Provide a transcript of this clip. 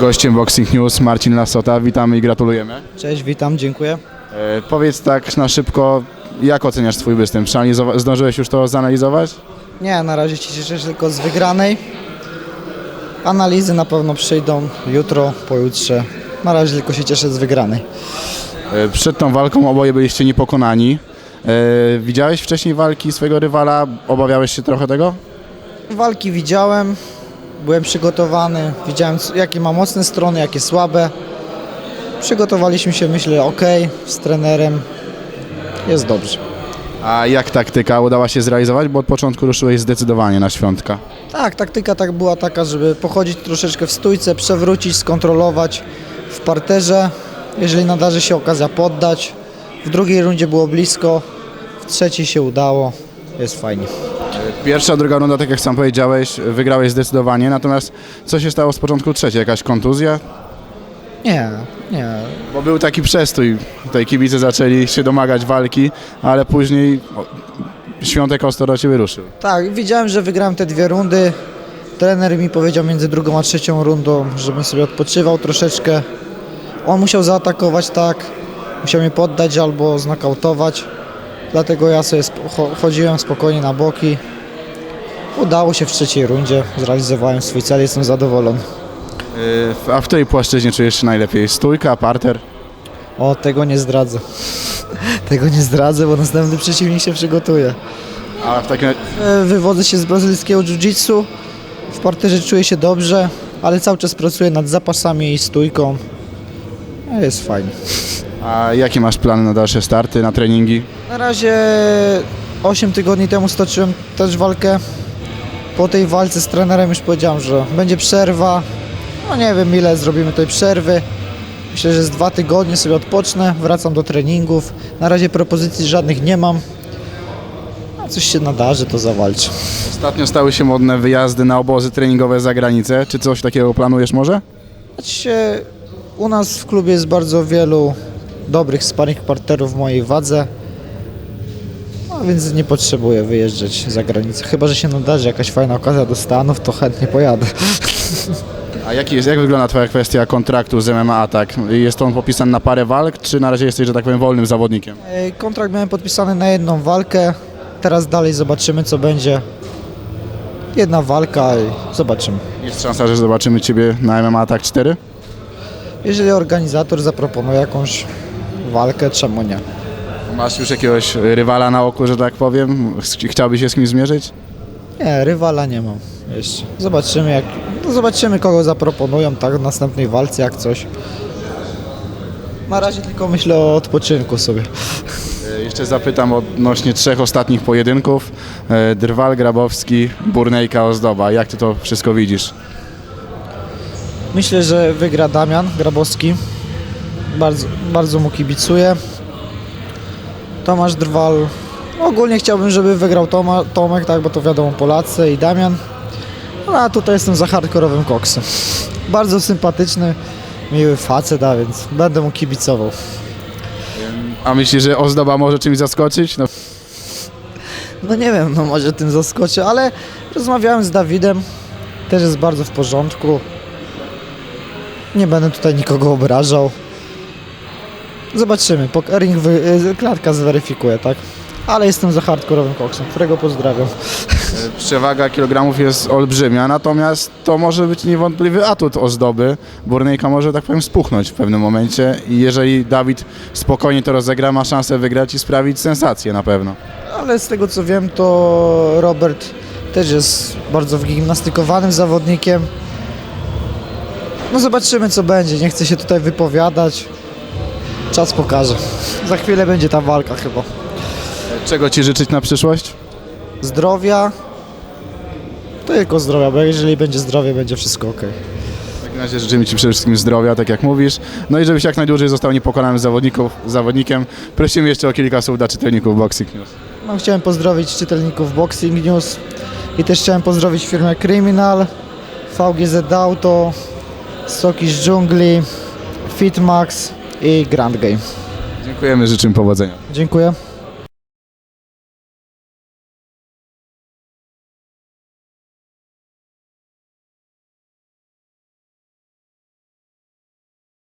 Gościem Boxing News Marcin Lasota, witamy i gratulujemy. Cześć, witam, dziękuję. E, powiedz tak na szybko, jak oceniasz swój występ? Zdążyłeś już to zanalizować? Nie, na razie się cieszę tylko z wygranej. Analizy na pewno przyjdą jutro, pojutrze. Na razie tylko się cieszę z wygranej. E, przed tą walką oboje byliście niepokonani. E, widziałeś wcześniej walki swojego rywala? Obawiałeś się trochę tego? Walki widziałem, byłem przygotowany, widziałem jakie ma mocne strony, jakie słabe. Przygotowaliśmy się, myślę, ok, z trenerem. Jest dobrze. A jak taktyka udała się zrealizować? Bo od początku ruszyłeś zdecydowanie na świątka. Tak, taktyka tak była taka, żeby pochodzić troszeczkę w stójce, przewrócić, skontrolować w parterze. Jeżeli nadarzy się okazja poddać. W drugiej rundzie było blisko, w trzeciej się udało. Jest fajnie. Pierwsza, druga runda, tak jak sam powiedziałeś, wygrałeś zdecydowanie, natomiast co się stało z początku trzeciej? Jakaś kontuzja? Nie, nie. Bo był taki przestój, tutaj kibice zaczęli się domagać walki, ale później Świątek ostro do Ciebie ruszył. Tak, widziałem, że wygrałem te dwie rundy. Trener mi powiedział między drugą a trzecią rundą, żebym sobie odpoczywał troszeczkę. On musiał zaatakować tak, musiał mnie poddać albo znokautować. Dlatego ja sobie chodziłem spokojnie na boki. Udało się w trzeciej rundzie, zrealizowałem swój cel, jestem zadowolony. Yy, A w której płaszczyźnie czujesz się najlepiej? Stójka, parter? O, tego nie zdradzę. tego nie zdradzę, bo następny przeciwnik się przygotuje. A w takim E, Wywodzę się z brazylijskiego jiu-jitsu. W parterze czuję się dobrze, ale cały czas pracuję nad zapasami i stójką. No, Jest fajnie. A jakie masz plany na dalsze starty, na treningi? Na razie 8 tygodni temu stoczyłem też walkę. Po tej walce z trenerem już powiedziałem, że będzie przerwa. No nie wiem ile zrobimy tej przerwy. Myślę, że z dwa tygodnie sobie odpocznę, wracam do treningów. Na razie propozycji żadnych nie mam. A coś się nadarzy, to zawalczę. Ostatnio stały się modne wyjazdy na obozy treningowe za granicę. Czy coś takiego planujesz może? Znaczy u nas w klubie jest bardzo wielu dobrych sparring partnerów w mojej wadze. No więc nie potrzebuję wyjeżdżać za granicę. Chyba, że się nadarzy jakaś fajna okazja do Stanów, to chętnie pojadę. A jaki jest, jak wygląda Twoja kwestia kontraktu z MMA Atak? Jest on popisany na parę walk, czy na razie jesteś, że tak powiem, wolnym zawodnikiem? E, Kontrakt miałem podpisany na jedną walkę. Teraz dalej zobaczymy, co będzie. Jedna walka i zobaczymy. Jest szansa, że zobaczymy Ciebie na MMA Atak 4? Jeżeli organizator zaproponuje jakąś walkę, czemu nie? Masz już jakiegoś rywala na oku, że tak powiem? Ch- Chciałbyś się z kimś zmierzyć? Nie, rywala nie mam jeszcze. Zobaczymy jak. No zobaczymy kogo zaproponują tak w następnej walce jak coś. Na razie tylko myślę o odpoczynku sobie. E, Jeszcze zapytam odnośnie trzech ostatnich pojedynków. E, Drwal, Grabowski, Burnejka, Ozdoba. Jak Ty to wszystko widzisz? Myślę, że wygra Damian Grabowski. Bardzo, bardzo mu kibicuję. Tomasz Drwal. Ogólnie chciałbym, żeby wygrał Toma, Tomek, tak, bo to wiadomo Polacy i Damian. No a tutaj jestem za hardkorowym koksem. Bardzo sympatyczny, miły facet, a więc będę mu kibicował. A myślisz, że Ozdoba może czymś zaskoczyć? No, No nie wiem, no może tym zaskoczę, ale rozmawiałem z Dawidem, też jest bardzo w porządku. Nie będę tutaj nikogo obrażał. Zobaczymy, ring wy- y, klatka zweryfikuje, tak? Ale jestem za hardkorowym koksem, którego pozdrawiam. e, przewaga kilogramów jest olbrzymia, natomiast to może być niewątpliwy atut Ozdoby. Burnejka może, tak powiem, spuchnąć w pewnym momencie i jeżeli Dawid spokojnie to rozegra, ma szansę wygrać i sprawić sensację na pewno. Ale z tego co wiem, to Robert też jest bardzo wygimnastykowanym zawodnikiem. No zobaczymy co będzie, nie chcę się tutaj wypowiadać. Czas pokaże. Za chwilę będzie ta walka chyba. Czego Ci życzyć na przyszłość? zdrowia. Tylko zdrowia, bo jeżeli będzie zdrowie, będzie wszystko ok. W takim razie życzymy Ci przede wszystkim zdrowia, tak jak mówisz. No i żebyś jak najdłużej został niepokonanym zawodników, zawodnikiem. Prosimy jeszcze o kilka słów dla czytelników Boxing News. No, chciałem pozdrowić czytelników Boxing News i też chciałem pozdrowić firmę Criminal, VGZ Auto, Soki z dżungli, Fitmax i Grand Game. Dziękujemy, życzymy powodzenia. Dziękuję.